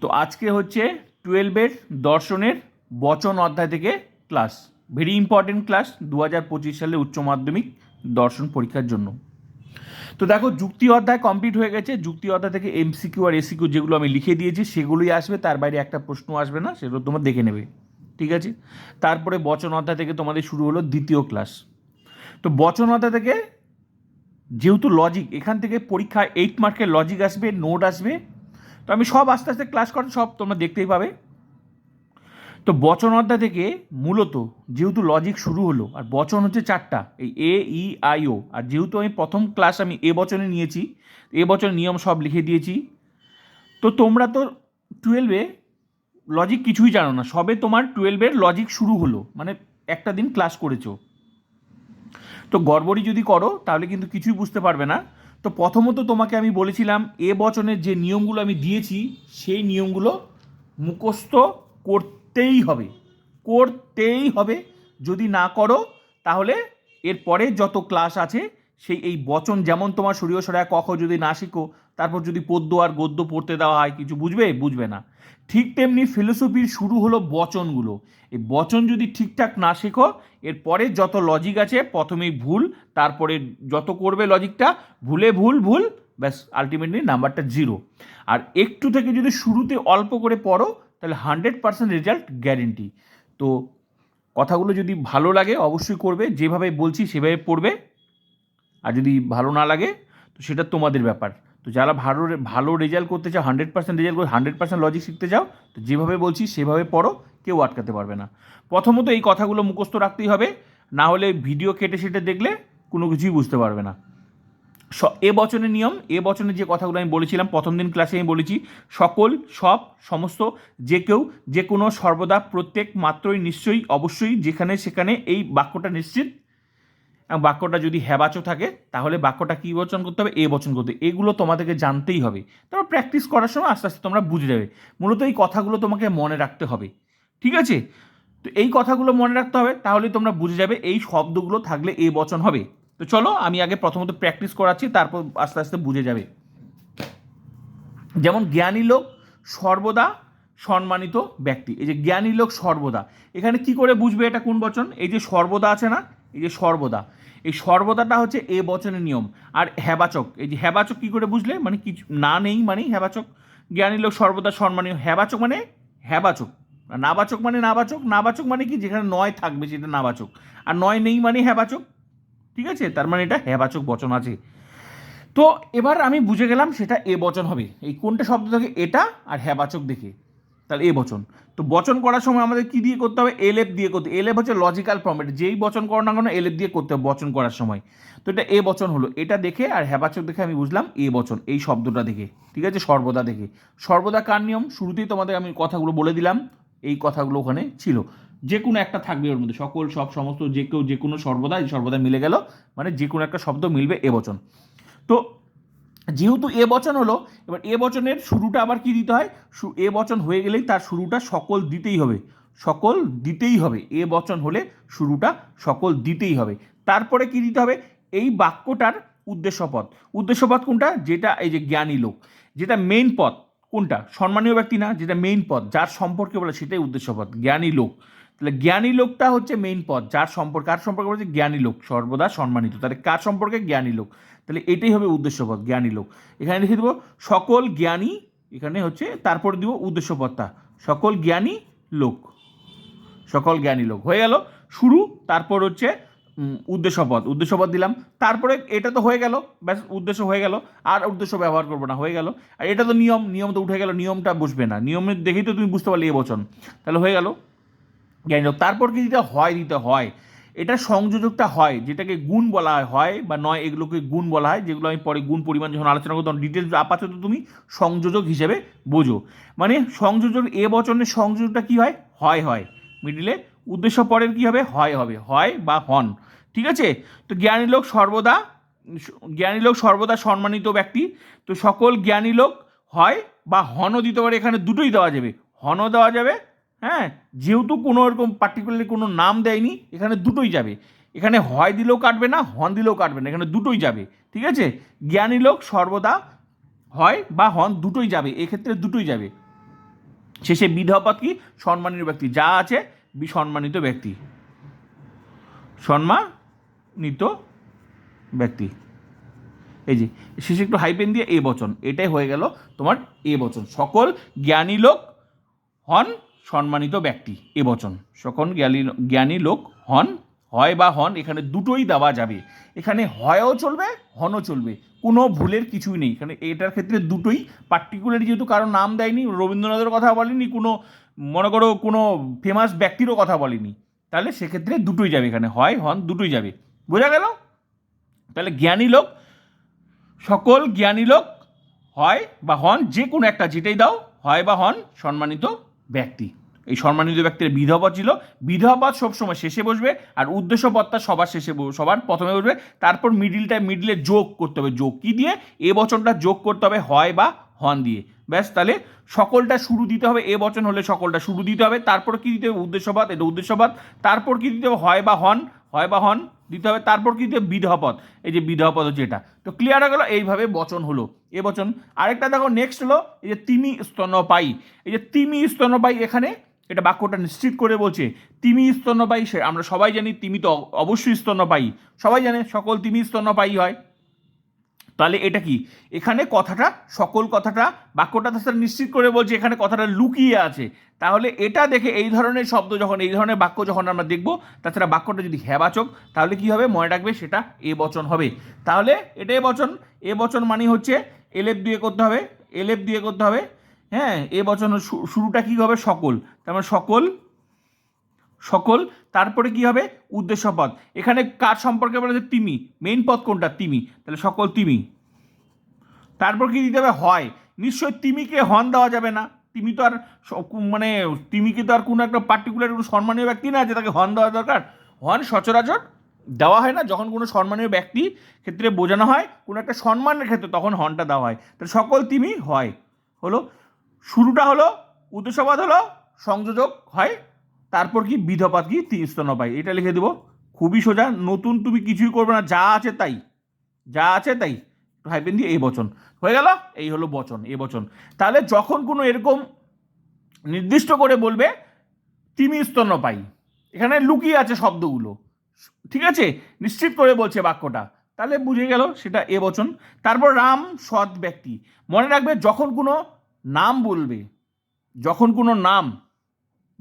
তো আজকে হচ্ছে টুয়েলভের দর্শনের বচন অধ্যায় থেকে ক্লাস ভেরি ইম্পর্টেন্ট ক্লাস দু হাজার পঁচিশ সালে উচ্চ মাধ্যমিক দর্শন পরীক্ষার জন্য। তো দেখো, যুক্তি অধ্যায় কমপ্লিট হয়ে গেছে। যুক্তি অধ্যায় থেকে এমসিকিউ আর এসিকিউ যেগুলো আমি লিখে দিয়েছি, সেগুলোই আসবে। তার বাইরে একটা প্রশ্ন আসবে না, সেগুলো তোমরা দেখে নেবে। ঠিক আছে? তারপরে বচন অধ্যায় থেকে তোমাদের শুরু হলো দ্বিতীয় ক্লাস তো বচন অধ্যায় থেকে যেহেতু লজিক এখান থেকে পরীক্ষা এইট মার্কের লজিক আসবে নোট আসবে তো আমি সব আস্তে আস্তে ক্লাস করে সব তোমরা দেখতেই পাবে। তো বচন অধ্যায় থেকে মূলত যেহেতু লজিক শুরু হলো, আর বচন হচ্ছে চারটা, এই এ ই আই ও আর যেহেতু আমি প্রথম ক্লাস আমি এ বচনে নিয়েছি এ বচনের নিয়ম সব লিখে দিয়েছি। তো তোমরা তো টুয়েলভে লজিক কিছুই জানো না, সবে তোমার টুয়েলভের লজিক শুরু হলো মানে একটা দিন ক্লাস করেছ। তো গড়বড়ি যদি করো, তাহলে কিন্তু কিছুই বুঝতে পারবে না। তো প্রথমত তোমাকে আমি বলেছিলাম, এ বচনের যে নিয়মগুলো আমি দিয়েছি, সেই নিয়মগুলো মুখস্থ করতেই হবে। করতেই হবে। যদি না করো, তাহলে এরপরে যত ক্লাস আছে সেই এই বচন যেমন তোমার সরিয় সরায় কখ যদি না শিখো, তারপর যদি পদ্য আর গদ্য পড়তে দেওয়া হয়, কিছু বুঝবে? বুঝবে না। ঠিক তেমনি ফিলোসফির শুরু হলো বচনগুলো। এই বচন যদি ঠিকঠাক না শেখো, এরপরে যত লজিক আছে, প্রথমেই ভুল, তারপরে যত করবে লজিকটা ভুলে ভুল ভুল, ব্যাস আলটিমেটলি নাম্বারটা জিরো আর একটু থেকে যদি শুরুতে অল্প করে পড়ো, তাহলে হান্ড্রেড পার্সেন্ট রেজাল্ট গ্যারেন্টি তো কথাগুলো যদি ভালো লাগে, অবশ্যই করবে। যেভাবে বলছি, সেভাবে পড়বে। আর যদি ভালো না লাগে, তো সেটা তোমাদের ব্যাপার। তো যারা ভালো ভালো রেজাল্ট করতে চাও হান্ড্রেড পার্সেন্ট রেজাল্ট করে হান্ড্রেড পার্সেন্ট লজিক শিখতে চাও, তো যেভাবে বলছি সেভাবে পড়ো, কেউ আটকাতে পারবে না। প্রথমত এই কথাগুলো মুখস্থ রাখতেই হবে, না হলে ভিডিও কেটে সেটে দেখলে কোনো কিছুই বুঝতে পারবে না। স- এ বচনের নিয়ম, এ বচনের যে কথাগুলো আমি বলেছিলাম, প্রথম দিন ক্লাসে আমি বলেছি, সকল, সব, সমস্ত, যে কেউ, যে কোনো, সর্বদা প্রত্যেক মাত্রই নিশ্চয়ই, অবশ্যই যেখানে সেখানে এই বাক্যটা নিশ্চিত বাক্যটা যদি হ্যাবাচক থাকে, তাহলে বাক্যটা কী বচন করতে হবে? এ বচন করতে এগুলো তোমাদেরকে জানতেই হবে। তারপর প্র্যাকটিস করার সময় আস্তে আস্তে তোমরা বুঝে যাবে। মূলত এই কথাগুলো তোমাকে মনে রাখতে হবে। ঠিক আছে? তো এই কথাগুলো মনে রাখতে হবে তাহলে তোমরা বুঝে যাবে এই শব্দগুলো থাকলে এ বচন হবে। তো চলো, আমি আগে প্রথমত প্র্যাকটিস করাচ্ছি, তারপর আস্তে আস্তে বুঝে যাবে। যেমন জ্ঞানী লোক সর্বদা সম্মানিত ব্যক্তি। এই যে জ্ঞানী লোক সর্বদা। এখানে কি করে বুঝবে এটা কোন বচন? এই যে সর্বদা আছে না এই যে সর্বদা, এই সর্বদাটা হচ্ছে এ বচনের নিয়ম। আর হ্যাবাচক, এই যে হ্যাবাচক কি করে বুঝলে? মানে কিছু না নেই মানেই হ্যাবাচক। জ্ঞানী লোক সর্বদা সম্মানীয় হ্যাবাচক মানে হ্যাবাচক। নাবাচক মানে নাবাচক। নাবাচক মানে কি? যেখানে নয় থাকবে সেটা নাবাচক। আর নয় নেই মানে হ্যাবাচক। ঠিক আছে? তার মানে এটা হ্যাবাচক বচন আছে। তো এবার আমি বুঝে গেলাম সেটা এ বচন হবে। এই কোনটা শব্দ থাকে? এটা আর হ্যাবাচক দেখে। তাহলে এ বচন। তো বচন করার সময় আমাদের কি দিয়ে করতে হবে? এলেপ দিয়ে করতে এলেপ হচ্ছে লজিক্যাল ফর্মেট যেই বচন করো না কেন এলেপ দিয়ে করতে হবে বচন করার সময়। তো এটা এ বচন হলো। এটা দেখে আর হ্যাবাচক দেখে আমি বুঝলাম এ বচন, এই শব্দটা দেখে। ঠিক আছে? সর্বদা দেখে। সর্বদা কার নিয়ম? শুরুতেই তোমাদের আমি কথাগুলো বলে দিলাম। এই কথাগুলো ওখানে ছিল। যে কোনো একটা থাকবে ওর মধ্যে। সকল, সব, সমস্ত, যে কেউ, যে কোনো সর্বদা সর্বদা মিলে গেল। মানে যে কোনো একটা শব্দ মিলবে এ বচন। তো যেহেতু এ বচন হলো, এবার এ বচনের শুরুটা আবার কি দিতে হয়? এ বচন হয়ে গেলেই তার শুরুটা সকল দিতেই হবে। সকল দিতেই হবে। এ বচন হলে শুরুটা সকল দিতেই হবে। তারপরে কি দিতে হবে? এই বাক্যটার উদ্দেশ্যপদ উদ্দেশ্যপদ কোনটা? যেটা এই যে জ্ঞানী লোক, যেটা মেইন পদ কোনটা? সম্মানীয় ব্যক্তি না, যেটা মেইন পদ যার সম্পর্কে বলে, সেটাই উদ্দেশ্যপদ জ্ঞানী লোক। তাহলে জ্ঞানী লোকটা হচ্ছে মেইন পদ যার সম্পর্কে, কার সম্পর্কে বলছে? জ্ঞানী লোক। সর্বদা সম্মানিত। তাহলে কার সম্পর্কে? জ্ঞানী লোক। তাহলে এটাই হবে উদ্দেশ্যপদ জ্ঞানী লোক। এখানে লিখে দেবো, সকল জ্ঞানী, এখানে হচ্ছে, তারপর দিব উদ্দেশ্যপদটা সকল জ্ঞানী লোক। সকল জ্ঞানী লোক। হয়ে গেল, শুরু, তারপর হচ্ছে উদ্দেশ্যপদ উদ্দেশ্যপদ দিলাম, তারপরে এটা তো হয়ে গেল, ব্যাস, উদ্দেশ্য হয়ে গেল, আর উদ্দেশ্য ব্যবহার করব না, হয়ে গেল। আর এটা তো নিয়ম নিয়ম তো উঠে গেল, নিয়মটা বুঝবে না। নিয়মের দেখেই তো তুমি বুঝতে পারলে এ বচন। তাহলে হয়ে গেল, জ্ঞানী লোক। তারপর কি দিতে হয়? দিতে হয়। এটা সংযোজকটা হয়, যেটাকে গুণ বলা হয় বা নয় এগুলোকে গুণ বলা হয়, যেগুলো আমি পরে গুণ পরিমাণ যখন আলোচনা করব তখন ডিটেলস আপাতত তুমি সংযোজক হিসেবে বোঝো। মানে সংযোজক এ বচনের সংযোজকটা কি হয়? হয় হয়। মিডিলে উদ্দেশ্য পরের কি হবে? হয় হবে। হয় বা হন। ঠিক আছে? তো জ্ঞানী লোক সর্বদা, জ্ঞানী লোক সর্বদা সম্মানিত ব্যক্তি। তো সকল জ্ঞানী লোক হয় বা হনও দিতে পারে, এখানে দুটোই দেওয়া যাবে। হনও দেওয়া যাবে হ্যাঁ যেহেতু কোনো এরকম পার্টিকুলারলি কোনো নাম দেয়নি, এখানে দুটোই যাবে। এখানে হয় দিলেও কাটবে না, হন দিলেও কাটবে না, এখানে দুটোই যাবে, ঠিক আছে? জ্ঞানী লোক সর্বদা হয় বা হন দুটোই যাবে, এক্ষেত্রে দুটোই যাবে। শেষে বিধপদ কি? সম্মানিত ব্যক্তি, যা আছে সম্মানিত ব্যক্তি। সম্মানিত ব্যক্তি। এই যে, শেষে একটু হাইপেন দিয়ে এ বচন, এটাই হয়ে গেল তোমার এ বচন। সকল জ্ঞানী লোক হন সম্মানিত ব্যক্তি এ বচন। সকল জ্ঞানী জ্ঞানী লোক হন, হয় বা হন, এখানে দুটোই দেওয়া যাবে। এখানে হয়ও চলবে, হনও চলবে। কোনো ভুলের কিছুই নেই। এখানে এটার ক্ষেত্রে দুটোই। পার্টিকুলার যেহেতু কারও নাম দেয়নি রবীন্দ্রনাথের কথা বলেনি, কোনো মনে করো কোনো ফেমাস ব্যক্তিরও কথা বলেনি, তাহলে সেক্ষেত্রে দুটোই যাবে এখানে। হয়, হন, দুটোই যাবে। বোঝা গেল? তাহলে জ্ঞানী লোক, সকল জ্ঞানী লোক, হয় বা হন যে কোনো একটা যেটাই দাও, হয় বা হন, সম্মানিত ব্যক্তি। এই সম্মানিত ব্যক্তির বিধবা ছিল। বিধবা সবসময় শেষে বসবে আর উদ্দেশ্য পদটা সবার শেষে সবার প্রথমে বসবে। তারপর মিডিলটা মিডিলে যোগ করতে হবে। যোগ কী দিয়ে? এ বচনটা যোগ করতে হবে, হয় বা হন দিয়ে। ব্যাস, তাহলে সকলটা শুরু দিতে হবে। এ বচন হলে সকলটা শুরু দিতে হবে। তারপর কী দিতে হবে? উদ্দেশ্যবাদ, এটা উদ্দেশ্যবাদ। তারপর কী দিতে হবে? হয় বা হন হয় বা হন, দিতে হবে। তারপর কি দিতে পদ বিধপদ, এই যে বিধপদ হচ্ছে এটা। তো ক্লিয়ার হয়ে গেলো, এইভাবে বচন হলো, এ বচন। আরেকটা দেখো নেক্সট হলো, এই যে তিমি স্তন্যপায়ী। এই যে তিমি স্তন্যপায়ী, এখানে এটা বাক্যটা নিশ্চিত করে বলছে, তিমি স্তন্যপায়ী সে আমরা সবাই জানি তিমি তো অবশ্যই স্তন্যপায়ী। সবাই জানে, সকল তিমি স্তন্যপায়ী হয়। তাহলে এটা কি? এখানে কথাটা, সকল কথাটা, বাক্যটা তাছাড়া নিশ্চিত করে বলছে, এখানে কথাটা লুকিয়ে আছে। তাহলে এটা দেখে এই ধরনের শব্দ যখন, এই ধরনের বাক্য যখন আমরা দেখব, তাছাড়া বাক্যটা যদি হ্যাবাচক, তাহলে কি হবে? মনে রাখবে সেটা এ বচন হবে। তাহলে এটা এ বচন এ বচন মানে হচ্ছে এলেপ দিয়ে করতে হবে এলেপ দিয়ে করতে হবে। হ্যাঁ এ বচন শুরুটা কী হবে? সকল। তার মানে সকল সকল, তারপরে কি হবে? উদ্দেশ্য পদ। এখানে কার সম্পর্কে বলা বলেছে তিমি। মেইন পদ কোনটা? তিমি। তাহলে সকল তিমি। তারপর কি দিতে হবে? হয়। নিশ্চয়ই তিমিকে হন দেওয়া যাবে না। তিমি তো আর মানে তিমিকে তো আর কোনো একটা পার্টিকুলার কোনো সম্মানীয় ব্যক্তি না যে তাকে হন দেওয়া দরকার। হন সচরাচর দেওয়া হয় না। যখন কোনো সম্মানীয় ব্যক্তি ক্ষেত্রে বোঝানো হয়, কোনো একটা সম্মানের ক্ষেত্রে তখন হনটা দেওয়া হয়। তাহলে সকল তিমি হয়। হলো, শুরুটা হলো উদ্দেশ্যবাদ হলো, সংযোজক হয় তারপর কি বিধপাত কি তিন স্তন্যপায়ী এটা লিখে দেবো, খুবই সোজা, নতুন তুমি কিছুই করবে না, যা আছে তাই। যা আছে তাই। হাইপেন দিয়ে এই বচন। হয়ে গেল? এই হলো বচন, এ বচন। তাহলে যখন কোনো এরকম নির্দিষ্ট করে বলবে তিমি স্তন্যপায়ী এখানে লুকিয়ে আছে শব্দগুলো। ঠিক আছে? নিশ্চিত করে বলছে বাক্যটা। তাহলে বুঝে গেল সেটা এ বচন। তারপর রাম সৎ ব্যক্তি। মনে রাখবে যখন কোনো নাম বলবে, যখন কোনো নাম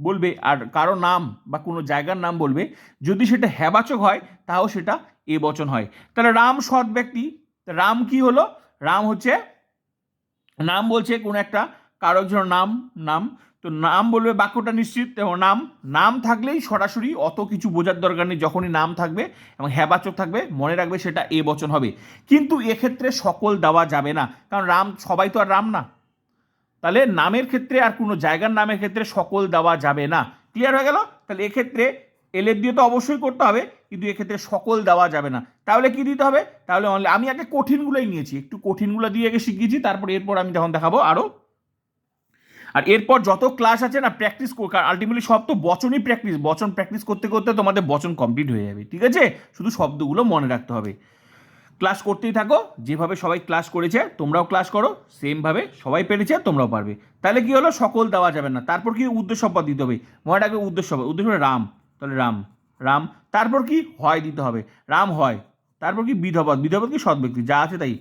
বলবে, আর কারও নাম বা কোনো জায়গার নাম বলবে, যদি সেটা হ্যাবাচক হয়, তাও সেটা এ বচন হয়। তাহলে রাম সৎ ব্যক্তি। রাম কি হলো? রাম হচ্ছে, নাম বলছে কোনো একটা কারোর জন্য নাম নাম। তো নাম বলবে বাক্যটা নিশ্চিত। এবং নাম নাম থাকলেই সরাসরি অত কিছু বোঝার দরকার নেই, যখনই নাম থাকবে এবং হ্যাবাচক থাকবে, মনে রাখবে সেটা এ বচন হবে। কিন্তু এক্ষেত্রে সকল দেওয়া যাবে না। কারণ রাম, সবাই তো আর রাম না। তাহলে নামের ক্ষেত্রে আর কোনো জায়গার নামের ক্ষেত্রে সকল দেওয়া যাবে না। ক্লিয়ার হয়ে গেল? তাহলে এক্ষেত্রে এলের দিয়ে তো অবশ্যই করতে হবে, কিন্তু এক্ষেত্রে সকল দেওয়া যাবে না। তাহলে কি দিতে হবে? তাহলে only- আমি আগে কঠিনগুলোই নিয়েছি। একটু কঠিনগুলো দিয়ে আগে শিখিয়েছি তারপর এরপর আমি যখন দেখাবো আরও আর এরপর যত ক্লাস আছে না প্র্যাকটিস আলটিমেটলি সব তো বচনই প্র্যাকটিস বচন প্র্যাকটিস করতে করতে তোমাদের বচন কমপ্লিট হয়ে যাবে, ঠিক আছে? শুধু শব্দগুলো মনে রাখতে হবে। ক্লাস করতেই থাকো। যেভাবে সবাই ক্লাস করেছে, তোমরাও ক্লাস করো সেমভাবে সবাই পেরেছে, তোমরাও পারবে। তাহলে কি হলো? সকল দেওয়া যাবে না। তারপর কি উদ্দেশ্য পদ দিতে হবে? মনে রাখবে উদ্দেশ্য পদ উদ্দেশ্য হবে রাম। তাহলে রাম। রাম। তারপর কি? হয় দিতে হবে। রাম হয়। তারপর কি? বিধপদ বিধপদ কি? সৎ ব্যক্তি। যা আছে তাই।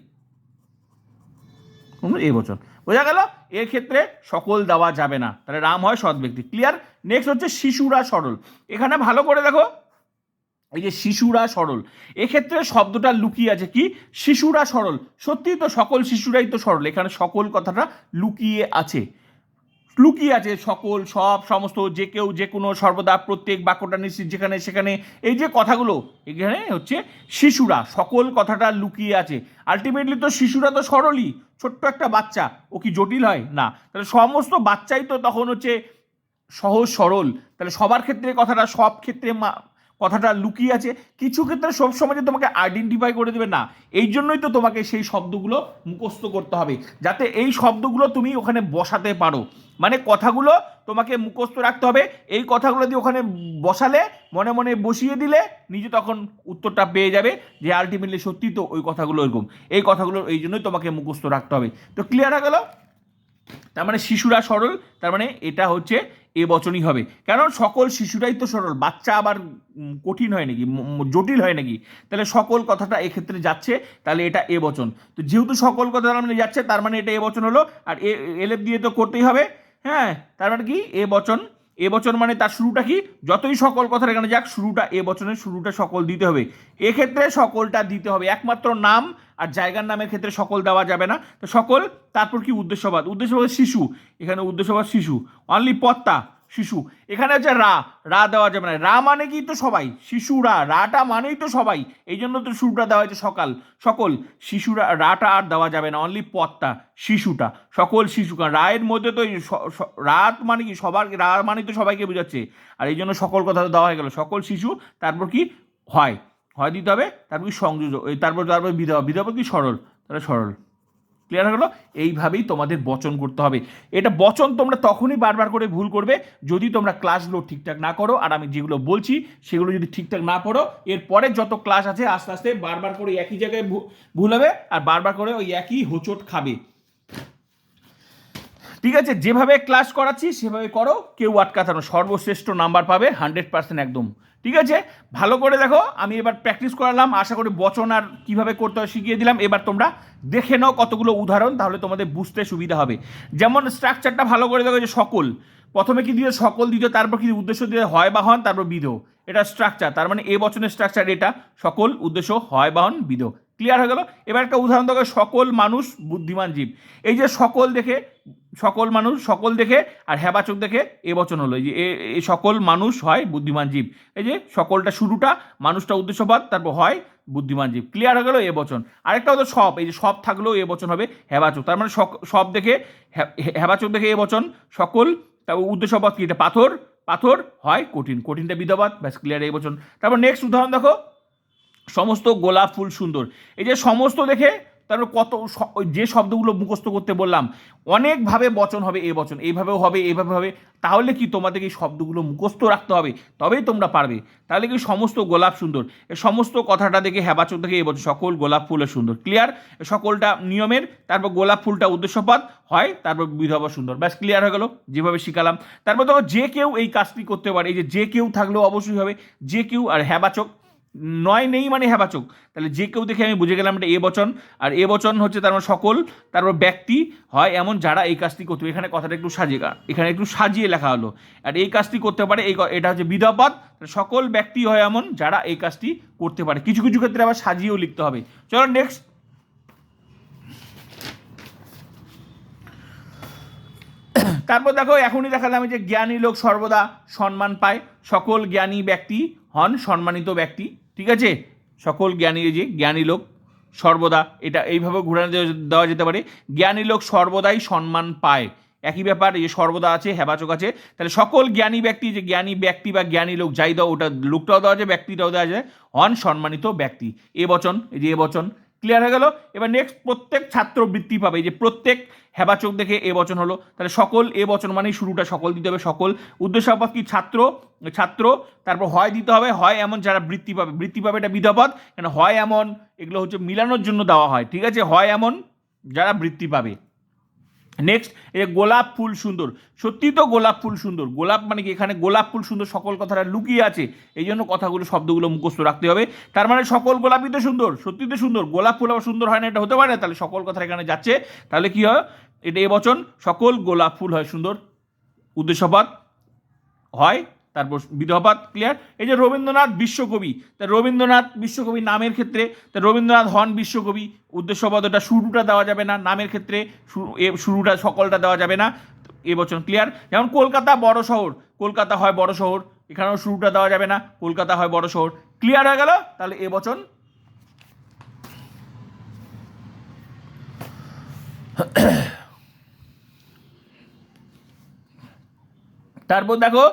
বচন বোঝা গেল? এর ক্ষেত্রে সকল দেওয়া যাবে না। তাহলে রাম হয় সৎ ব্যক্তি। ক্লিয়ার নেক্সট হচ্ছে শিশুরা সরল। এখানে ভালো করে দেখো। এই যে শিশুরা সরল, এক্ষেত্রে শব্দটা লুকিয়ে আছে কি? শিশুরা সরল। সত্যি তো সকল শিশুরাই তো সরল, এখানে সকল কথাটা লুকিয়ে আছে। লুকিয়ে আছে সকল, সব, সমস্ত, যে কেউ, যে কোনো, সর্বদা প্রত্যেক বাক্যটা নিশ্চিত, যেখানে, সেখানে। এই যে কথাগুলো, এখানে হচ্ছে শিশুরা, সকল কথাটা লুকিয়ে আছে। আলটিমেটলি তো শিশুরা তো সরলই, ছোট্ট একটা বাচ্চা, ও কি জটিল হয়? না। তাহলে সমস্ত বাচ্চাই তো তখন হচ্ছে সহজ সরল। তাহলে সবার ক্ষেত্রে কথাটা সব ক্ষেত্রে মা- কথাটা লুকিয়ে আছে। কিছু ক্ষেত্রে সবসময় যে তোমাকে আইডেন্টিফাই করে দেবে, না। এই জন্যই তো তোমাকে সেই শব্দগুলো মুখস্থ করতে হবে। যাতে এই শব্দগুলো তুমি ওখানে বসাতে পারো। মানে কথাগুলো তোমাকে মুখস্থ রাখতে হবে। এই কথাগুলো দিয়ে ওখানে বসালে, মনে মনে বসিয়ে দিলে, নিজে তখন উত্তরটা পেয়ে যাবে যে আলটিমেটলি সত্যি তো ওই কথাগুলো এরকম। এই কথাগুলো এই জন্যই তোমাকে মুখস্থ রাখতে হবে। তো ক্লিয়ার হয়ে গেল? তার মানে শিশুরা সরল। তার মানে এটা হচ্ছে এ বচনই হবে। কারণ সকল শিশুরাই তো সরল। বাচ্চা আবার কঠিন হয় নাকি? জটিল হয় নাকি? তাহলে সকল কথাটা এক্ষেত্রে যাচ্ছে, তাহলে এটা এ বচন তো যেহেতু সকল কথা মানে যাচ্ছে, তার মানে এটা এ বচন হলো। আর এ এলেপ দিয়ে তো করতেই হবে। হ্যাঁ? তার মানে কি? এ বচন এ বচন মানে তার শুরুটা কি? যতই সকল কথা এখানে যাক, শুরুটা এ বচনের শুরুটা সকল দিতে হবে। এক্ষেত্রে সকলটা দিতে হবে। একমাত্র নাম আর জায়গার নামের ক্ষেত্রে সকল দেওয়া যাবে না। তো সকল, তারপর কি উদ্দেশ্যবাদ? উদ্দেশ্যবাদ শিশু। এখানে উদ্দেশ্যবাদ শিশু। অনলি পত্তা। শিশু। এখানে হচ্ছে রা। রা দেওয়া যাবে না। রা মানে কি তো সবাই। শিশুরা। রাটা মানেই তো সবাই। এই জন্য তো শুরুটা দেওয়া হয়েছে সকাল। সকল শিশুরা, রাটা আর দেওয়া যাবে না। অনলি পথটা, শিশুটা। সকল শিশু। কারণ রায়ের মধ্যে তো রাত মানে কি? সবার, রা মানে তো সবাইকে বোঝাচ্ছে। আর এই জন্য সকল কথা তো দেওয়া হয়ে গেল। সকল শিশু, তারপর কি? হয়। হয় দিতে হবে। তারপর কি? সংযোজন তারপর তারপর বিধবা। বিধবা কি? সরল। তাহলে সরল। ক্লিয়ার হয়ে গেল? এইভাবেই তোমাদের বচন করতে হবে। এটা বচন তোমরা তখনই বারবার করে ভুল করবে যদি তোমরা ক্লাসগুলো ঠিকঠাক না করো। আর আমি যেগুলো বলছি, সেগুলো যদি ঠিকঠাক না পড়ো, এরপরে যত ক্লাস আছে, আস্তে আস্তে বারবার করে একই জায়গায় ভুল হবে আর বারবার করে ওই একই হোঁচট খাবে। ঠিক আছে? যেভাবে ক্লাস করাচ্ছি, সেভাবে করো। কেউ আটকাতে না। সর্বশ্রেষ্ঠ নাম্বার পাবে হান্ড্রেড পার্সেন্ট একদম। ঠিক আছে? ভালো করে দেখো, আমি এবার প্র্যাকটিস করালাম, আশা করি বচন আর কীভাবে করতে হয় শিখিয়ে দিলাম। এবার তোমরা দেখে নাও কতগুলো উদাহরণ, তাহলে তোমাদের বুঝতে সুবিধা হবে। যেমন স্ট্রাকচারটা ভালো করে দেখো যে সকল। প্রথমে কি দিয়ে সকল দ্বিতীয়, তারপর কি উদ্দেশ্য দিয়ে হয় বা হন, তারপর বিধ এটা স্ট্রাকচার তার মানে এ বচনের স্ট্রাকচার এটা, সকল উদ্দেশ্য, হয় বাহন বিধ ক্লিয়ার হয়ে গেল? এবার একটা উদাহরণ দেখো, সকল মানুষ বুদ্ধিমান জীব। এই যে সকল দেখে, সকল মানুষ, সকল দেখে, আর হেবাচক দেখে এ বচন হলো। এই যে এ- সকল মানুষ হয় বুদ্ধিমান জীব। এই যে সকলটা শুরুটা, মানুষটা উদ্দেশ্যবাদ, তারপর হয় বুদ্ধিমান জীব। ক্লিয়ার হয়ে গেল এ বচন। আরেকটা হলো সব। এই যে সব থাকলেও এ বচন হবে হেবাচক। তার মানে সব দেখে হেবাচক দেখে এ বচন, সকল তারপর উদ্দেশ্যবাদ কি? এটা পাথর? পাথর? হয় কঠিন। কঠিনটা বিধবাদ ব্যাস ক্লিয়ার এই বচন। তারপর নেক্সট উদাহরণ দেখো। সমস্ত গোলাপ ফুল সুন্দর। এই যে সমস্ত দেখে তারপর কত যে শব্দগুলো মুখস্থ করতে বললাম, অনেকভাবে বচন হবে এ বচন, এইভাবেও হবে, এইভাবে হবে, তাহলে কি তোমাদের এই শব্দগুলো মুখস্থ রাখতে হবে? তবেই তোমরা পারবে। তাহলে কি সমস্ত গোলাপ সুন্দর? এই সমস্ত কথাটা দেখে হেবাচক দেখে এ বছর সকল গোলাপ ফুলের সুন্দর। ক্লিয়ার সকলটা নিয়মের, তারপর গোলাপ ফুলটা উদ্দেশ্যপদ হয়, তারপর বিধবা সুন্দর। ব্যাস ক্লিয়ার হয়ে গেল? যেভাবে শিখালাম। তারপর দেখো যে কেউ এই কাজটি করতে পারে, এই যে যে কেউ থাকলেও অবশ্যই হবে, যে কেউ, আর হেবাচক নয় নেই মানে হেবাচক তাহলে যে কেউ দেখে আমি বুঝে গেলাম এটা এ বচন, আর এ বচন হচ্ছে তার মানে সকল, তারপর ব্যক্তি হয় এমন যারা এই কাজটি করতে এখানে কথাটা একটু সাজিয়ে, এখানে একটু সাজিয়ে লেখা হলো। আর এই কাজটি করতে পারে, এই এটা হচ্ছে বিধাপদ সকল ব্যক্তি হয় এমন যারা এই কাজটি করতে পারে। কিছু কিছু ক্ষেত্রে আবার সাজিয়েও লিখতে হবে। চলো নেক্সট তারপর দেখো, এখনই দেখালাম যে জ্ঞানী লোক সর্বদা সম্মান পায়। সকল জ্ঞানী ব্যক্তি হন সম্মানিত ব্যক্তি, ঠিক আছে? সকল জ্ঞানী যে জ্ঞানী লোক, সর্বদা এটা এইভাবে ঘুরানো দেওয়া- যেতে পারে, জ্ঞানী লোক সর্বদাই সম্মান পায়। একই ব্যাপার যে সর্বদা আছে, হেবাচক আছে, তাহলে সকল জ্ঞানী ব্যক্তি যে জ্ঞানী ব্যক্তি বা জ্ঞানী লোক, যাই দাও, ওটা লোকটাও দেওয়া যায়, ব্যক্তিটাও দেওয়া যায়, হন সম্মানিত ব্যক্তি। এ বচন, এই যে এ বচন ক্লিয়ার হয়ে গেল। এবার নেক্সট প্রত্যেক ছাত্র বৃত্তি পাবে। যে প্রত্যেক হেবাচক দেখে এ বচন হলো। তাহলে সকল এ বচন মানেই শুরুটা, সকল দিতে হবে সকল। উদ্দেশ্য আপাত কি? ছাত্র ছাত্র, তারপর হয় দিতে হবে, হয় এমন যারা বৃত্তি পাবে। বৃত্তি পাবে এটা বিধাপদ কেন হয় এমন, এগুলো হচ্ছে মিলানোর জন্য দেওয়া হয়, ঠিক আছে? হয় এমন যারা বৃত্তি পাবে। নেক্সট এ গোলাপ ফুল সুন্দর। সত্যি তো গোলাপ ফুল সুন্দর। গোলাপ মানে কি? এখানে গোলাপ ফুল সুন্দর সকল কথাটা লুকিয়ে আছে। এই জন্য কথাগুলো, শব্দগুলো মুখস্থ রাখতে হবে। তার মানে সকল গোলাপই তো সুন্দর। সত্যি তো সুন্দর। গোলাপ ফুল আবার সুন্দর হয় না, এটা হতে পারে। তাহলে সকল কথা এখানে যাচ্ছে। তাহলে কি হয়? এটা এবচন বচন, সকল গোলাপ ফুল হয় সুন্দর। উদ্দেশ্যপাত হয় তারপর বিধবাত ক্লিয়ার এই যে রবীন্দ্রনাথ বিশ্বকবি, তা রবীন্দ্রনাথ বিশ্বকবি নামের ক্ষেত্রে, তা রবীন্দ্রনাথ হন বিশ্বকবি উদ্দেশ্যপদটা শুরুটা দেওয়া যাবে না, নামের ক্ষেত্রে শুরুটা, সকলটা দেওয়া যাবে না, এ বচন ক্লিয়ার যেমন কলকাতা বড় শহর, কলকাতা হয় বড় শহর, এখানেও শুরুটা দেওয়া যাবে না, কলকাতা হয় বড় শহর। ক্লিয়ার হয়ে গেল? তাহলে এ বচন? তারপর দেখো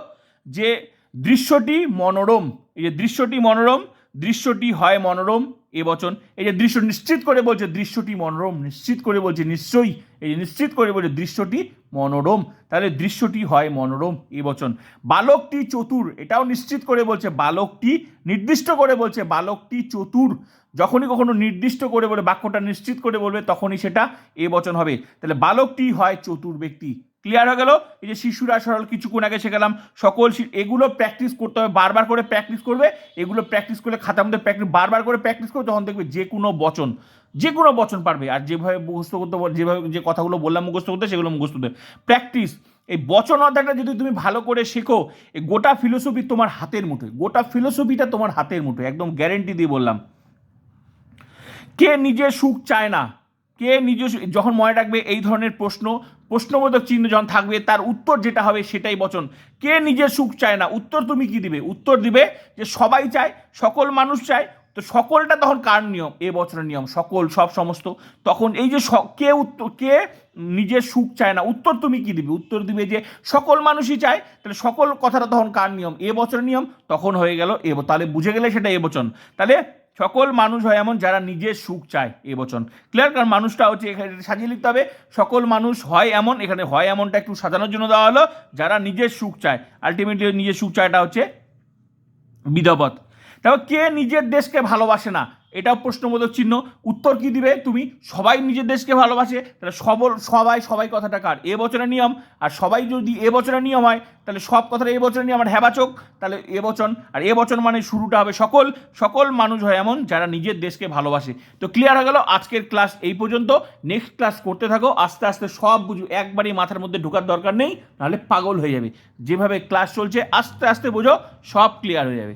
যে দৃশ্যটি মনোরম, এই যে দৃশ্যটি মনোরম, দৃশ্যটি হয় মনোরম এ বচন। এই যে দৃশ্য নিশ্চিত করে বলছে দৃশ্যটি মনোরম, নিশ্চিত করে বলছে নিশ্চয়ই, এই যে নিশ্চিত করে বলছে দৃশ্যটি মনোরম। তাহলে দৃশ্যটি হয় মনোরম এ বচন। বালকটি চতুর, এটাও নিশ্চিত করে বলছে বালকটি, নির্দিষ্ট করে বলছে বালকটি চতুর। যখনই কখনো নির্দিষ্ট করে বলে বাক্যটা নিশ্চিত করে বলবে, তখনই সেটা এ বচন হবে। তাহলে বালকটি হয় চতুর ব্যক্তি। ক্লিয়ার হয়ে গেল? এই যে শিশুরা সরল কিছুক্ষণ আগে শেখালাম, সকল এগুলো প্র্যাকটিস করতে হবে, বারবার করে প্র্যাকটিস করবে, এগুলো প্র্যাকটিস করলে খাতার মধ্যে প্র্যাকটিস বারবার করে প্র্যাকটিস করবে তখন দেখবে যে কোনো বচন, যে কোনো বচন পারবে। আর যেভাবে মুখস্থ করতে যেভাবে যে কথাগুলো বললাম মুখস্থ করতে, সেগুলো মুখস্থ করতে প্র্যাকটিস এই বচন অধ্যায়টা যদি তুমি ভালো করে শেখো, এই গোটা ফিলোসফি তোমার হাতের মুঠোয়, গোটা ফিলোসফিটা তোমার হাতের মুঠোয়, একদম গ্যারেন্টি দিয়ে বললাম। কে নিজের সুখ চায় না? কে নিজে যখন মনে রাখবে এই ধরনের প্রশ্ন প্রশ্নবোধক চিহ্ন যখন থাকবে, তার উত্তর যেটা হবে সেটাই বচন। কে নিজের সুখ চায় না? উত্তর তুমি কি দিবে? উত্তর দিবে যে সবাই চায়, সকল মানুষ চায়। তো সকলটা তখন কার নিয়ম? এ বছরের নিয়ম। সকল, সব সমস্ত। তখন এই যে কে উত্তর কে নিজের সুখ চায় না? উত্তর তুমি কি দিবে? উত্তর দিবে যে সকল মানুষই চায়। তাহলে সকল কথাটা তখন কার নিয়ম? এ বছরের নিয়ম। তখন হয়ে গেল এ তাহলে বুঝে গেলে সেটা এ বচন। তাহলে সকল মানুষ হয় এমন যারা নিজের সুখ চায় এ বচন। ক্লিয়ার কারণ মানুষটা হচ্ছে এখানে সাজিয়ে লিখতে হবে, সকল মানুষ হয় এমন, এখানে হয় এমনটা একটু সাজানোর জন্য দেওয়া হলো, যারা নিজের সুখ চায়। আলটিমেটলি নিজের সুখ চায়টা হচ্ছে বিধবত। তারপর কে নিজের দেশকে ভালোবাসে না? এটাও প্রশ্নবোধক চিহ্ন। উত্তর কি দিবে? তুমি সবাই নিজের দেশকে ভালোবাসে, তাহলে সবল, সবাই সবাই কথাটা কার? এ বছরের নিয়ম। আর সবাই যদি এ বছরের নিয়ম হয়, তাহলে সব কথাটা এ বছরের নিয়ম। আর হেবাচক তাহলে এ বচন। আর এ বচন মানে শুরুটা হবে সকল সকল মানুষ হয় এমন যারা নিজের দেশকে ভালোবাসে। তো ক্লিয়ার হয়ে গেল, আজকের ক্লাস এই পর্যন্ত। নেক্সট ক্লাস করতে থাকো, আস্তে আস্তে সব বুঝো একবারই মাথার মধ্যে ঢোকার দরকার নেই, নাহলে পাগল হয়ে যাবে। যেভাবে ক্লাস চলছে, আস্তে আস্তে বোঝো, সব ক্লিয়ার হয়ে যাবে।